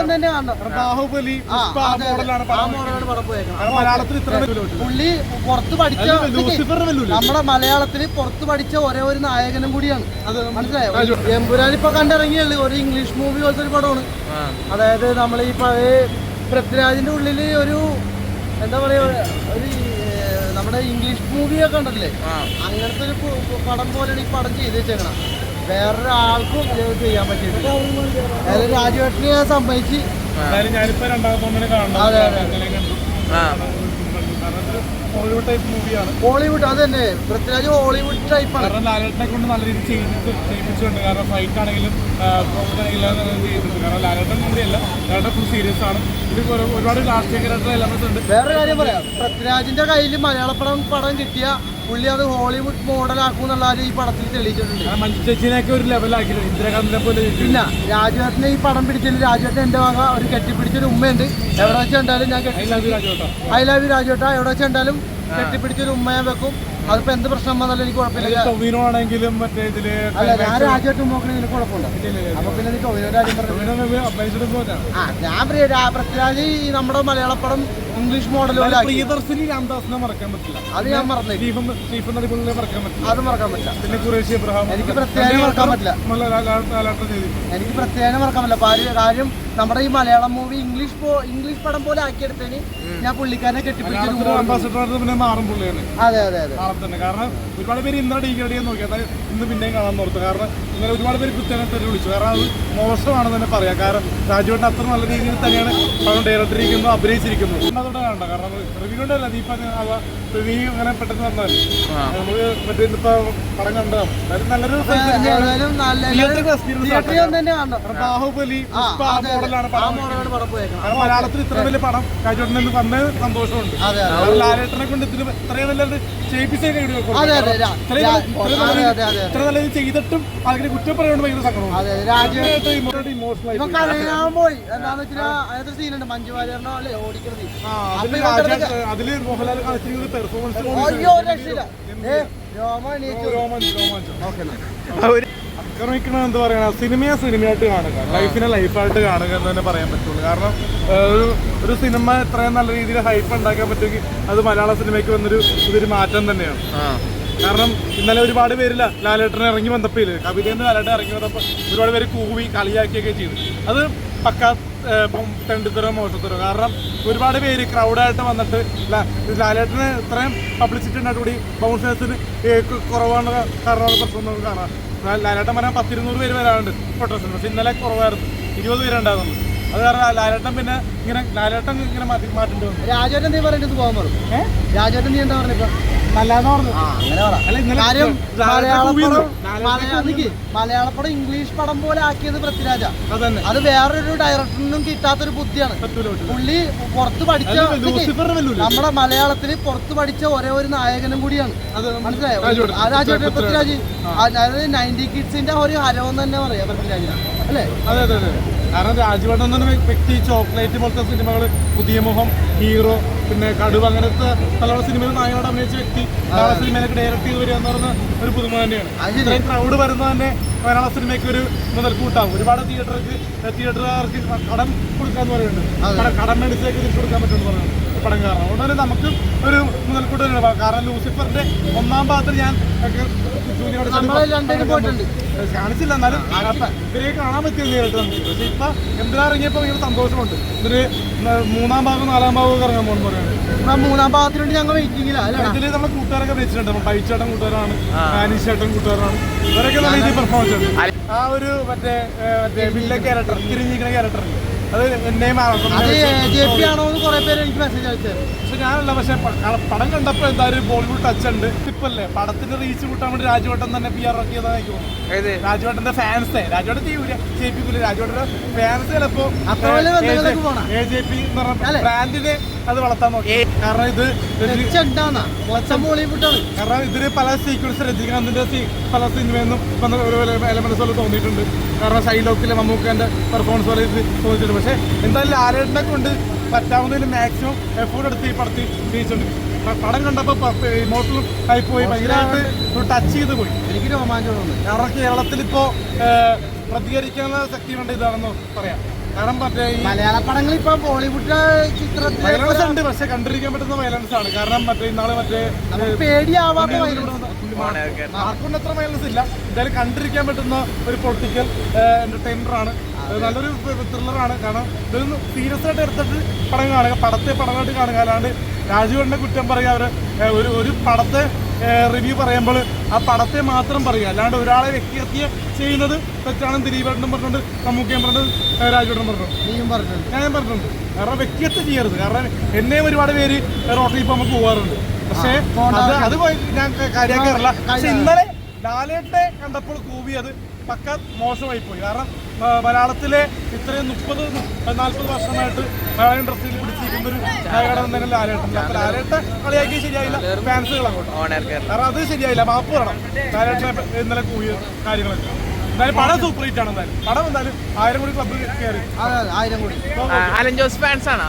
ഒന്ന് തന്നെ ബാഹുബലി മലയാളത്തിൽ പുള്ളി പുറത്ത് പഠിച്ച നമ്മുടെ മലയാളത്തിൽ പുറത്ത് പഠിച്ച ഒരേ ഒരു നായകനും കൂടിയാണ്. മനസ്സിലായോ. എമ്പുരാൻ ഇപ്പൊ കണ്ടിറങ്ങിയുള്ളു ഒരു ഇംഗ്ലീഷ് മൂവി പോലത്തെ ഒരു പടമാണ്. അതായത് നമ്മൾ ഈ പഴയ പൃഥ്വിരാജിന്റെ ഉള്ളിൽ ഒരു എന്താ പറയാ ഒരു നമ്മുടെ ഇംഗ്ലീഷ് മൂവിയൊക്കെ ഉണ്ടല്ലേ? അങ്ങനത്തെ ഒരു പടം പോലെയാണ് ഈ പടം ചെയ്ത് വെച്ചേക്കണം വേറൊരാൾക്കും ചെയ്യാൻ പറ്റിയിട്ടില്ല. അതായത് രാജുവേട്ടനെ ഞാൻ സമ്മതിച്ച്. അതെ, അതെ. ഹോളിവുഡ് ടൈപ്പ് മൂവിയാണ് ഹോളിവുഡ് അത് തന്നെ. പൃഥ്വിരാജ് ഹോളിവുഡ് ആണ്. കാരണം ലാലേട്ടനെ കൊണ്ട് നല്ല രീതിയിൽ ചെയ്ത് ചെയ്യിപ്പിച്ചിട്ടുണ്ട്. കാരണം ഫൈറ്റ് ആണെങ്കിലും ചെയ്തിട്ടുണ്ട്. കാരണം ലാലേട്ടൻ കൂടിയല്ല. ലാലേട്ടൻ ഫുൾ സീരിയസ് ആണ്. ഇത് ഒരുപാട് രാഷ്ട്രീയമായിട്ടുള്ള എലമെന്റ്സ് ഉണ്ട്. വേറെ കാര്യം പറയാം. പൃഥ്വിരാജിന്റെ കയ്യിൽ മലയാള പടം പടം കിട്ടിയ പുള്ളി അത് ഹോളിവുഡ് മോഡലാക്കും എന്നുള്ള ഈ പടത്തിൽ തെളിയിച്ചിട്ടുണ്ട്. കാരണം മഞ്ജു ചേച്ചിനെയൊക്കെ ഒരു ലെവലാക്കിയില്ല ഇന്ദിരാഗാന്ധിനെ പോലെ പിന്നെ രാജുവേട്ടനെ ഈ പടം പിടിച്ചില്ല രാജുവേട്ടൻ എന്റെ വക ഒരു കെട്ടിപ്പിടിച്ചൊരു ഉമ്മയുണ്ട്. എവിടെ വെച്ചാലും ഞാൻ ഐ ലവ് യു രാജുവേട്ട. എവിടെ വെച്ച് കണ്ടാലും കെട്ടിപ്പിടിച്ചൊരു ഒരു ഞാൻ വെക്കും. അതിപ്പോ എന്ത് പ്രശ്നം വന്നാലും എനിക്ക് കുഴപ്പമില്ല. ടൊവിനോണെങ്കിലും മറ്റേ ഇതിൽ അല്ല ഞാൻ രാജ്യമായിട്ട് നോക്കണ എനിക്ക് കുഴപ്പമുണ്ട്. അപ്പൊ പിന്നെ നീ പറഞ്ഞു ടൊവിനോ പോരാ ആ ഞാൻ പൃഥ്വിരാജ് നമ്മുടെ മലയാള പടം ഇംഗ്ലീഷ് മോഡൽ പ്രിയദർശിനി രാംദാസിനെ മറക്കാൻ പറ്റില്ല. അത് ഞാൻ മറന്നേ സ്റ്റീഫൻ സ്റ്റീഫൻ നടിപുള്ളിനെ മറക്കാൻ പറ്റില്ല. അത് മറക്കാൻ പറ്റില്ല. പിന്നെ കുറേശ്ശി എബ്രഹാം എനിക്ക് പ്രത്യേകം മറക്കാൻ പറ്റില്ല. എനിക്ക് പ്രത്യേകം മറക്കാൻ പറ്റില്ല. കാര്യം നമ്മുടെ ഈ മലയാളം മൂവി ഇംഗ്ലീഷ് ഇംഗ്ലീഷ് പടം പോലെ ആക്കിയെടുത്തതിന് ഞാൻ പുള്ളിക്കാരനെ കെട്ടിപ്പിടിച്ചു അതെ അതെ അതെ. കാരണം ഒരുപാട് പേര് ഇന്നലെ ഡീഗ്രേഡ് നോക്കിയാൽ നോക്കി. അതായത് ഇന്ന് പിന്നെയും കാണാൻ നോർത്തു. കാരണം ഇന്നലെ ഒരുപാട് പേര് കൃത്യമായിട്ട് വിളിച്ചു. കാരണം അത് മോശമാണെന്ന് തന്നെ പറയാം. കാരണം രാജുവേട്ടൻ അത്ര നല്ല രീതിയിൽ തന്നെയാണ് പടം ഡയറക്ടറിയിരിക്കുന്നു അഭിനയിച്ചിരിക്കുന്നു. അതോടെ കാണണ്ട കാരണം റിവ്യൂ കൊണ്ടല്ല നീ ഇപ്പം റിവ്യൂ അങ്ങനെ പെട്ടെന്ന് വന്നാൽ നമുക്ക് മറ്റേ ഇപ്പൊ പടം കണ്ടതാണ്. എന്തായാലും നല്ലൊരു തന്നെ ബാഹുബലി. മോഡലാണ് പടം കാരണം മലയാളത്തിൽ ഇത്ര വലിയ പടം എന്ന് പറഞ്ഞ സന്തോഷമുണ്ട്. ലാലേട്ടനെ കൊണ്ട് ഇതിന് ഇത്രയും നല്ല ചെയ്യിപ്പിച്ചേ ഇത്ര നല്ല ചെയ്തിട്ടും ആൾക്കാർ കുറ്റം പറയുന്നത് ഭയങ്കര സങ്കടമാണ് പോയി. എന്താന്ന് വെച്ചാൽ അതിനകത്ത് സീനുണ്ട് മഞ്ജു വാര്യറിനോ അല്ലേ? ഓടിക്കുന്നത്. അതിൽ അതിൽ മോഹൻലാൽ കാണിച്ചിരിക്കുന്ന പെർഫോമൻസ് അയ്യോ രക്ഷയില്ല. ആക്രമിക്കണം എന്താ പറയുക സിനിമയെ സിനിമയായിട്ട് കാണുക. ലൈഫിനെ ലൈഫായിട്ട് കാണുക എന്ന് തന്നെ പറയാൻ പറ്റുള്ളൂ. കാരണം ഒരു ഒരു സിനിമ ഇത്രയും നല്ല രീതിയിൽ ഹൈപ്പ് ഉണ്ടാക്കാൻ പറ്റുമെങ്കിൽ അത് മലയാള സിനിമയ്ക്ക് വന്നൊരു ഇതൊരു മാറ്റം തന്നെയാണ്. കാരണം ഇന്നലെ ഒരുപാട് പേരില്ല ലാലേട്ടനെ ഇറങ്ങി വന്നപ്പോൾ കവിതയിൽ നിന്ന് ലാലേട്ടൻ ഇറങ്ങി വന്നപ്പോൾ ഒരുപാട് പേര് കൂവി കളിയാക്കിയൊക്കെ ചെയ്തു. അത് പക്ക തെണ്ടിത്തരോ മോശത്തരോ കാരണം ഒരുപാട് പേര് ക്രൗഡായിട്ട് വന്നിട്ട് ലാലേട്ടന് ഇത്രയും പബ്ലിസിറ്റി ഉണ്ടായിട്ട് കൂടി ബൗൺസേഴ്സിന് കുറവാണ് കാരണമുള്ള പ്രശ്നം നമുക്ക് കാണാം. ലാലേട്ടൻ പറയാൻ പത്തിരുന്നൂറ് പേര് വരാറുണ്ട് പ്രൊട്ടസ്റ്റിന് പക്ഷെ ഇന്നലെ കുറവായിരുന്നു. ഇരുപത് പേരുണ്ടായിരുന്നു. അത് കാരണം ലാലേട്ടൻ പിന്നെ ഇങ്ങനെ ലാലേട്ടൻ ഇങ്ങനെ മാറ്റി മാറ്റേണ്ടി വന്നു. രാജേട്ടൻ നീ പറഞ്ഞിട്ട് പോകാൻ പറഞ്ഞു. ഏഹ് രാജേട്ടൻ നീ എന്താ പറഞ്ഞിപ്പോ നല്ലതെന്ന് പറഞ്ഞു? ആ അങ്ങനെ അല്ല ഇന്നലെ കാര്യം ലാലേട്ടൻ മലയാള കൂവിയെന്ന്. പടം ലാലേട്ടൻ മലയാള നിക്ക്, മലയാള പടം ഇംഗ്ലീഷ് പടം പോലെ ആക്കിയത് പൃഥ്വിരാജ. അത് വേറൊരു ഡയറക്ടറിനും കിട്ടാത്തൊരു ബുദ്ധിയാണ്. പുള്ളി പുറത്ത് പഠിച്ച നമ്മുടെ മലയാളത്തിൽ പുറത്ത് പഠിച്ച ഒരേ ഒരു നായകനും കൂടിയാണ്. മനസ്സിലായോ. രാജേട്ടൻ പൃഥ്വിരാജ്. പൃഥ്വിരാജ്. അതായത് നയന്റി കിഡ്സിന്റെ ഒരു ഹരവെന്ന് തന്നെ പറയാം പൃഥ്വിരാജിന്. അല്ലേ? അതെ അതെ അതെ. കാരണം രാജുവേട്ടൻ തന്നെ വ്യക്തി ചോക്ലേറ്റ് പോലത്തെ സിനിമകൾ പുതിയ മുഖം ഹീറോ പിന്നെ കടുവ അങ്ങനത്തെ പല സിനിമയിൽ നായകനോട് അഭിനയിച്ച വ്യക്തി. മലയാള സിനിമയിലേക്ക് ഡയറക്റ്റ് ചെയ്ത് വരിക എന്ന് പറഞ്ഞ ഒരു പുതുമ തന്നെയാണ്. ഇത്രയും ക്രൗഡ് വരുന്നത് തന്നെ മലയാള സിനിമയ്ക്ക് ഒരു മുതൽക്കൂട്ടാവും. ഒരുപാട് തിയേറ്റർക്ക് തിയേറ്ററുകാർക്ക് കടം കൊടുക്കാന്ന് പറയുന്നുണ്ട്. കടം- കടം മേടിച്ചേക്ക് തിരിച്ചു കൊടുക്കാൻ പറ്റുമെന്ന് പറയുന്നത് പടം കാരണം. അതുകൊണ്ട് തന്നെ നമുക്ക് ഒരു മുതൽക്കൂട്ട് തന്നെയാണ്. കാരണം ലൂസിഫറിന്റെ ഒന്നാം ഭാഗത്തിൽ ഞാൻ കാണിച്ചില്ല എന്നാലും ഇവരെ കാണാൻ പറ്റില്ല നേരിട്ട് നമുക്ക് പക്ഷെ ഇപ്പൊ എന്തിനാ ഇറങ്ങിയപ്പോ ഭയങ്കര സന്തോഷമുണ്ട്. ഇതിന് മൂന്നാം ഭാഗം നാലാം ഭാഗം ഒക്കെ ഇറങ്ങാൻ പോകുന്ന പറയുന്നത് മൂന്നാം ഭാഗത്തിന് വേണ്ടി ഞങ്ങൾ വെയിറ്റിംഗില്ല ഇതിൽ നമ്മളെ കൂട്ടുകാരൊക്കെ വെച്ചിട്ടുണ്ട് നമ്മൾ ബൈച്ചേട്ടൻ കൂട്ടുകാരാണ് ആനീഷേട്ടൻ കൂട്ടുകാരാണ്. ഇവരൊക്കെ നല്ല രീതിയിൽ പെർഫോമൻസ് ഉണ്ട് ആ ഒരു മറ്റേ മറ്റേ വില്ല ക്യാരക്ടർ തിരിഞ്ഞിരിക്കുന്ന ക്യാരക്ടർ അത് എന്നെയും അത് ജെ പി ആണോ എന്ന് കുറെ പേര് എനിക്ക് മെസ്സേജ് അയച്ചത് പക്ഷെ ഞാനല്ല പക്ഷെ പ- പടം കണ്ടപ്പോൾ എന്തായാലും ബോളിവുഡ് ടച്ച് ഉണ്ട് ഇപ്പല്ലേ പടത്തിന്റെ റീച്ച് കൂട്ടാൻ വേണ്ടി രാജുവട്ടൻ തന്നെ പി ആർ ഇറക്കിയതാണ് എനിക്ക് തോന്നുന്നു രാജുവേട്ടന്റെ ഫാൻസ് രാജുവേട്ടൻ ചെയ്യൂല ജയിപ്പിക്കൂല രാജുവേട്ടന്റെ ഫാൻസ് ചിലപ്പോ. എ ജെ പി എന്ന് പറഞ്ഞ ബ്രാൻഡിനെ അത് വളർത്താൻ നോക്കി കാരണം ഇത് കാരണം ഇതിന് പല സീക്വൻസ് രജനീകാന്തിന്റെ പല സിനിമയെന്നും എലമെന്റ്സ് പോലെ തോന്നിയിട്ടുണ്ട് കാരണം ഷൈലോക്കിലെ മമ്മൂക്കന്റെ പെർഫോമൻസ് പോലെ ഇത് തോന്നിയിട്ടുണ്ട്. പക്ഷെ എന്തായാലും ലാലേട്ടനെ കൊണ്ട് പറ്റാവുന്നതിൽ മാക്സിമം എഫേർട്ട് എടുത്ത് ഈ പടത്തിൽ ജയിച്ചിട്ടുണ്ട്. പടം കണ്ടപ്പോൾ ഇമോഷണൽ ആയി പോയി. ഭയങ്കരമായിട്ട് ടച്ച് ചെയ്ത് പോയി. എനിക്ക് രോമാഞ്ചം തോന്നുന്നു. കാരണം കേരളത്തിൽ ഇപ്പോൾ പ്രതികരിക്കാനുള്ള ശക്തി വേണ്ട ഇതാണെന്ന് പറയാം. കാരണം മറ്റേ ഈ മലയാള പടങ്ങൾ ഇപ്പൊ ബോളിവുഡ് ചിത്രത്തിൽ വയലൻസ് ഉണ്ട് പക്ഷെ കണ്ടിരിക്കാൻ പറ്റുന്ന വയലൻസ് ആണ്. കാരണം മറ്റേ ഇന്നാളെ മറ്റേ നമുക്ക് പേടിയാവാത്ത ആർക്കും അത്ര വയലൻസ് ഇല്ല. എന്തായാലും കണ്ടിരിക്കാൻ പറ്റുന്ന ഒരു പൊളിറ്റിക്കൽ എന്റർടൈനർ ആണ്. നല്ലൊരു നല്ലൊരു ത്രില്ലറാണ് കാരണം ഇതൊന്ന് സീരിയസ് ആയിട്ട് എടുത്തിട്ട് പടം കാണുക പടത്തെ പടമായിട്ട് കാണുക. അല്ലാണ്ട് രാജുവിന്റെ കുറ്റം പറയുക അവർ ഒരു ഒരു പടത്തെ റിവ്യൂ പറയുമ്പോൾ ആ പടത്തെ മാത്രം പറയുക. അല്ലാണ്ട് ഒരാളെ വ്യക്തിഹത്യ ചെയ്യുന്നത് തെറ്റാണെന്ന് ദിലീപേട്ടനും പറഞ്ഞിട്ടുണ്ട് മമ്മൂക്കയും പറഞ്ഞിട്ടുണ്ട് രാജുവേട്ടനും പറഞ്ഞിട്ടുണ്ട്. നീയും പറഞ്ഞിട്ടുണ്ട്. ഞാൻ പറഞ്ഞിട്ടുണ്ട്. കാരണം വ്യക്തിഹത്യ ചെയ്യരുത്. കാരണം എന്നെയും ഒരുപാട് പേര് റോട്ടിൽ ഇപ്പം നമുക്ക് പോകാറുണ്ട് പക്ഷേ അത് ഞാൻ കാര്യമാക്കാറില്ല പക്ഷെ ഇന്നലെ ലാലേട്ടെ കണ്ടപ്പോൾ കൂവിയത് പക്ക മോശമായി പോയി. കാരണം മലയാളത്തിലെ ഇത്രയും മുപ്പത് നാൽപ്പത് വർഷമായിട്ട് മലയാളം ഇൻഡസ്ട്രിയിൽ പിടിച്ചിരിക്കുന്ന ഒരു ഘടകം തന്നെ ലാലേട്ടൻ അപ്പൊ ലാലേട്ടെ കളിയാക്കി ശരിയായില്ല. ഫാൻസുകൾ അങ്ങോട്ട്. കാരണം അത് ശരിയായില്ല. മാപ്പ് പറയണം. ഇന്നലെ കാര്യങ്ങളൊക്കെ. എന്തായാലും പടം സൂപ്പർ ഹിറ്റ് ആണ് എന്തായാലും. പടം എന്തായാലും ആയിരം കോടി ക്ലബ്ബിൽ കയറി. അതെ അതെ ആയിരം കോടി. അലൻ ജോസ് ഫാൻസ് ആണോ?